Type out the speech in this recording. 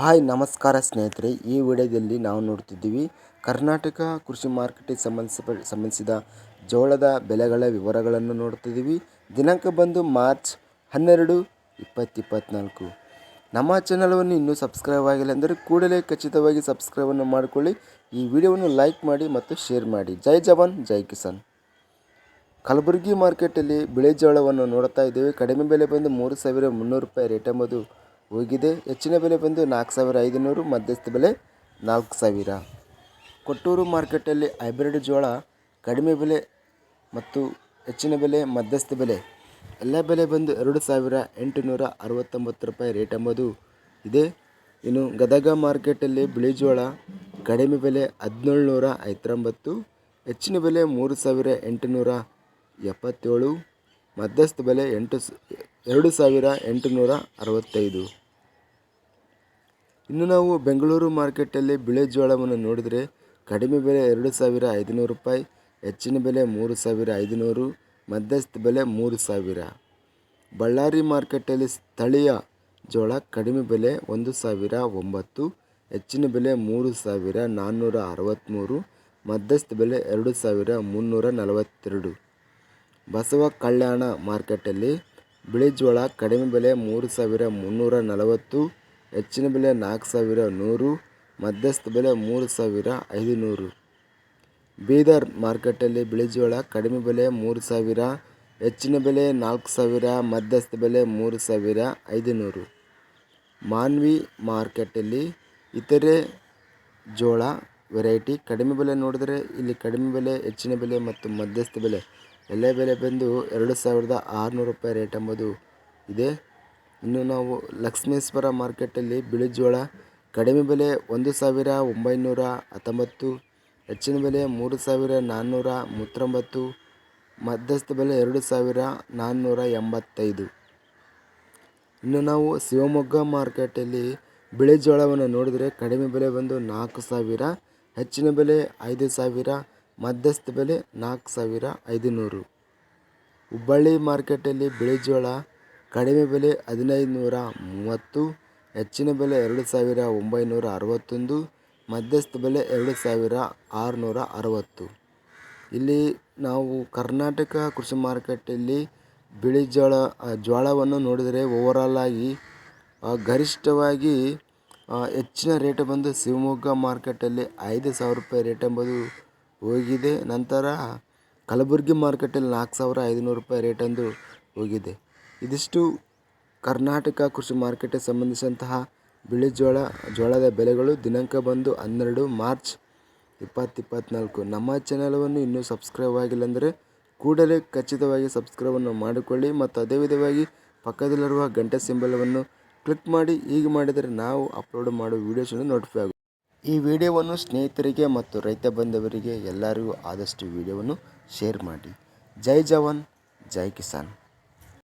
Hi, ನಮಸ್ಕಾರ ಸ್ನೇಹಿತರೆ. ಈ ವಿಡಿಯೋದಲ್ಲಿ ನಾವು ನೋಡ್ತಿದ್ದೀವಿ, ಕರ್ನಾಟಕ ಕೃಷಿ ಮಾರ್ಕೆಟಿಗೆ ಸಂಬಂಧಿಸ ಸಂಬಂಧಿಸಿದ ಜೋಳದ ಬೆಲೆಗಳ ವಿವರಗಳನ್ನು ನೋಡ್ತಿದ್ದೀವಿ. ದಿನಾಂಕ ಬಂದು ಮಾರ್ಚ್ ಹನ್ನೆರಡು, ಇಪ್ಪತ್ತಿಪ್ಪತ್ನಾಲ್ಕು. ನಮ್ಮ ಚಾನಲವನ್ನು ಇನ್ನೂ ಸಬ್ಸ್ಕ್ರೈಬ್ ಆಗಿಲ್ಲ ಅಂದರೆ ಕೂಡಲೇ ಖಚಿತವಾಗಿ ಸಬ್ಸ್ಕ್ರೈಬನ್ನು ಮಾಡಿಕೊಳ್ಳಿ. ಈ ವಿಡಿಯೋವನ್ನು ಲೈಕ್ ಮಾಡಿ ಮತ್ತು ಶೇರ್ ಮಾಡಿ. ಜೈ ಜವಾನ್, ಜೈ ಕಿಸಾನ್. ಕಲಬುರಗಿ ಮಾರ್ಕೆಟಲ್ಲಿ ಬಿಳಿ ಜೋಳವನ್ನು ನೋಡ್ತಾ ಇದ್ದೇವೆ. ಕಡಿಮೆ ಬೆಲೆ ಬಂದು ಮೂರು ಸಾವಿರ ಮುನ್ನೂರು ರೂಪಾಯಿ ರೇಟ್ ಎಂಬುದು ಹೋಗಿದೆ. ಹೆಚ್ಚಿನ ಬೆಲೆ ಬಂದು ನಾಲ್ಕು ಸಾವಿರ ಐದುನೂರು, ಮಧ್ಯಸ್ಥ ಬೆಲೆ ನಾಲ್ಕು ಸಾವಿರ. ಕೊಟ್ಟೂರು ಮಾರ್ಕೆಟಲ್ಲಿ ಹೈಬ್ರಿಡ್ ಜೋಳ ಕಡಿಮೆ ಬೆಲೆ ಮತ್ತು ಹೆಚ್ಚಿನ ಬೆಲೆ, ಮಧ್ಯಸ್ಥ ಬೆಲೆ. ಎಲ್ಲ ಬೆಲೆ ಬಂದು ಎರಡು ಸಾವಿರ ಎಂಟುನೂರ ಅರವತ್ತೊಂಬತ್ತು ರೂಪಾಯಿ ರೇಟ್ ಎಂಬುದು ಇದೆ. ಇನ್ನು ಗದಗ ಮಾರ್ಕೆಟಲ್ಲಿ ಬಿಳಿ ಜೋಳ ಕಡಿಮೆ ಬೆಲೆ ಹದಿನೇಳು ನೂರ ಹೆಚ್ಚಿನ ಬೆಲೆ ಮೂರು ಸಾವಿರ ಎಂಟುನೂರ ಎಪ್ಪತ್ತೇಳು. ಮಧ್ಯಸ್ಥ ಬೆಲೆ ಎಂಟು ಎರಡು ಸಾವಿರ ಎಂಟುನೂರ ಅರವತ್ತೈದು. ಇನ್ನು ನಾವು ಬೆಂಗಳೂರು ಮಾರ್ಕೆಟಲ್ಲಿ ಬಿಳೆ ಜೋಳವನ್ನು ನೋಡಿದರೆ ಕಡಿಮೆ ಬೆಲೆ ಎರಡು ಸಾವಿರ ಐದುನೂರು ರೂಪಾಯಿ, ಹೆಚ್ಚಿನ ಬೆಲೆ ಮೂರು ಸಾವಿರ ಐದುನೂರು, ಮಧ್ಯಸ್ಥ ಬೆಲೆ ಮೂರು ಸಾವಿರ. ಬಳ್ಳಾರಿ ಮಾರ್ಕೆಟಲ್ಲಿ ಸ್ಥಳೀಯ ಜೋಳ ಕಡಿಮೆ ಬೆಲೆ ಒಂದು ಸಾವಿರ ಒಂಬತ್ತು, ಹೆಚ್ಚಿನ ಬೆಲೆ ಮೂರು ಸಾವಿರ ನಾನ್ನೂರ ಅರವತ್ತ್ಮೂರು ಮಧ್ಯಸ್ಥ ಬೆಲೆ ಎರಡು ಸಾವಿರ ಮುನ್ನೂರ ನಲವತ್ತೆರಡು. ಬಸವ ಕಲ್ಯಾಣ ಮಾರ್ಕೆಟ್ಟಲ್ಲಿ ಬಿಳಿ ಜೋಳ ಕಡಿಮೆ ಬೆಲೆ ಮೂರು ಸಾವಿರ ಮುನ್ನೂರ ನಲವತ್ತು, ಹೆಚ್ಚಿನ ಬೆಲೆ ನಾಲ್ಕು ಸಾವಿರ ನೂರು, ಮಧ್ಯಸ್ಥ ಬೆಲೆ ಮೂರು ಸಾವಿರ ಐದುನೂರು. ಬೀದರ್ ಬಿಳಿ ಜೋಳ ಕಡಿಮೆ ಬೆಲೆ ಮೂರು ಸಾವಿರ, ಹೆಚ್ಚಿನ ಬೆಲೆ ನಾಲ್ಕು ಸಾವಿರ, ಮಧ್ಯಸ್ಥ ಬೆಲೆ ಮೂರು ಸಾವಿರ ಐದುನೂರು. ಮಾನ್ವಿ ಮಾರ್ಕೆಟಲ್ಲಿ ಇತರೆ ಜೋಳ ವೆರೈಟಿ ಕಡಿಮೆ ಬೆಲೆ ನೋಡಿದರೆ ಇಲ್ಲಿ ಕಡಿಮೆ ಬೆಲೆ, ಹೆಚ್ಚಿನ ಬೆಲೆ ಮತ್ತು ಮಧ್ಯಸ್ಥ ಬೆಲೆ ಎಲ್ಲ ಬೆಲೆ ಬಂದು ಎರಡು ಸಾವಿರದ ಆರುನೂರು ರೂಪಾಯಿ ರೇಟ್ ಎಂಬುದು ಇದೆ. ಇನ್ನು ನಾವು ಲಕ್ಷ್ಮೇಶ್ವರ ಮಾರ್ಕೆಟಲ್ಲಿ ಬಿಳಿ ಜೋಳ, ಕಡಿಮೆ ಬೆಲೆ ಒಂದು ಸಾವಿರ ಒಂಬೈನೂರ ಹತ್ತೊಂಬತ್ತು, ಹೆಚ್ಚಿನ ಬೆಲೆ ಮೂರು ಸಾವಿರ ನಾನ್ನೂರ ಮೂವತ್ತೊಂಬತ್ತು, ಮಧ್ಯಸ್ಥ ಬೆಲೆ ಎರಡು ಸಾವಿರ ನಾನ್ನೂರ ಎಂಬತ್ತೈದು. ಇನ್ನು ನಾವು ಶಿವಮೊಗ್ಗ ಮಾರ್ಕೆಟಲ್ಲಿ ಬಿಳಿ ಜೋಳವನ್ನು ನೋಡಿದರೆ ಕಡಿಮೆ ಬೆಲೆ ಬಂದು ನಾಲ್ಕು ಸಾವಿರ, ಹೆಚ್ಚಿನ ಬೆಲೆ ಐದು ಸಾವಿರ ಮಧ್ಯಸ್ಥ ಬೆಲೆ ನಾಲ್ಕು ಸಾವಿರ ಐದುನೂರು. ಹುಬ್ಬಳ್ಳಿ ಮಾರ್ಕೆಟಲ್ಲಿ ಬಿಳಿ ಜೋಳ ಕಡಿಮೆ ಬೆಲೆ ಹದಿನೈದು ನೂರ ಮೂವತ್ತು, ಹೆಚ್ಚಿನ ಬೆಲೆ ಎರಡು ಸಾವಿರ ಒಂಬೈನೂರ ಅರವತ್ತೊಂದು, ಮಧ್ಯಸ್ಥ ಬೆಲೆ ಎರಡು ಸಾವಿರ ಆರುನೂರ ಅರವತ್ತು. ಇಲ್ಲಿ ನಾವು ಕರ್ನಾಟಕ ಕೃಷಿ ಮಾರುಕಟ್ಟೆಯಲ್ಲಿ ಬಿಳಿ ಜೋಳ ಜೋಳವನ್ನು ನೋಡಿದರೆ ಓವರಾಲಾಗಿ ಗರಿಷ್ಠವಾಗಿ ಹೆಚ್ಚಿನ ರೇಟ್ ಬಂದು ಶಿವಮೊಗ್ಗ ಮಾರ್ಕೆಟಲ್ಲಿ ಐದು ಸಾವಿರ ರೂಪಾಯಿ ರೇಟ್ ಎಂಬುದು ಹೋಗಿದೆ. ನಂತರ ಕಲಬುರಗಿ ಮಾರ್ಕೆಟಲ್ಲಿ ನಾಲ್ಕು ಸಾವಿರ ಐದುನೂರು ರೂಪಾಯಿ ರೇಟ್ ಅಂದು ಹೋಗಿದೆ. ಇದಿಷ್ಟು ಕರ್ನಾಟಕ ಕೃಷಿ ಮಾರ್ಕೆಟಿಗೆ ಸಂಬಂಧಿಸಿದಂತಹ ಬಿಳಿ ಜೋಳ ಜೋಳದ ಬೆಲೆಗಳು ದಿನಾಂಕ ಬಂದು ಹನ್ನೆರಡು ಮಾರ್ಚ್ ಇಪ್ಪತ್ತಿಪ್ಪತ್ನಾಲ್ಕು. ನಮ್ಮ ಚಾನಲನ್ನು ಇನ್ನೂ ಸಬ್ಸ್ಕ್ರೈಬ್ ಆಗಿಲ್ಲ ಅಂದರೆ ಕೂಡಲೇ ಖಚಿತವಾಗಿ ಸಬ್ಸ್ಕ್ರೈಬನ್ನು ಮಾಡಿಕೊಳ್ಳಿ ಮತ್ತು ಅದೇ ವಿಧವಾಗಿ ಪಕ್ಕದಲ್ಲಿರುವ ಗಂಟೆ ಸಿಂಬಲವನ್ನು ಕ್ಲಿಕ್ ಮಾಡಿ. ಹೀಗೆ ಮಾಡಿದರೆ ನಾವು ಅಪ್ಲೋಡ್ ಮಾಡುವ ವೀಡಿಯೋಸನ್ನು ನೋಟಿಫೈ ಆಗುತ್ತೆ ಈ ವಿಡಿಯೋವನ್ನು ಸ್ನೇಹಿತರಿಗೆ ಮತ್ತು ರೈತ ಬಂಧವರಿಗೆ ಎಲ್ಲರಿಗೂ ಆದಷ್ಟು ವಿಡಿಯೋವನ್ನು ಶೇರ್ ಮಾಡಿ. ಜೈ ಜವಾನ್, ಜೈ ಕಿಸಾನ್.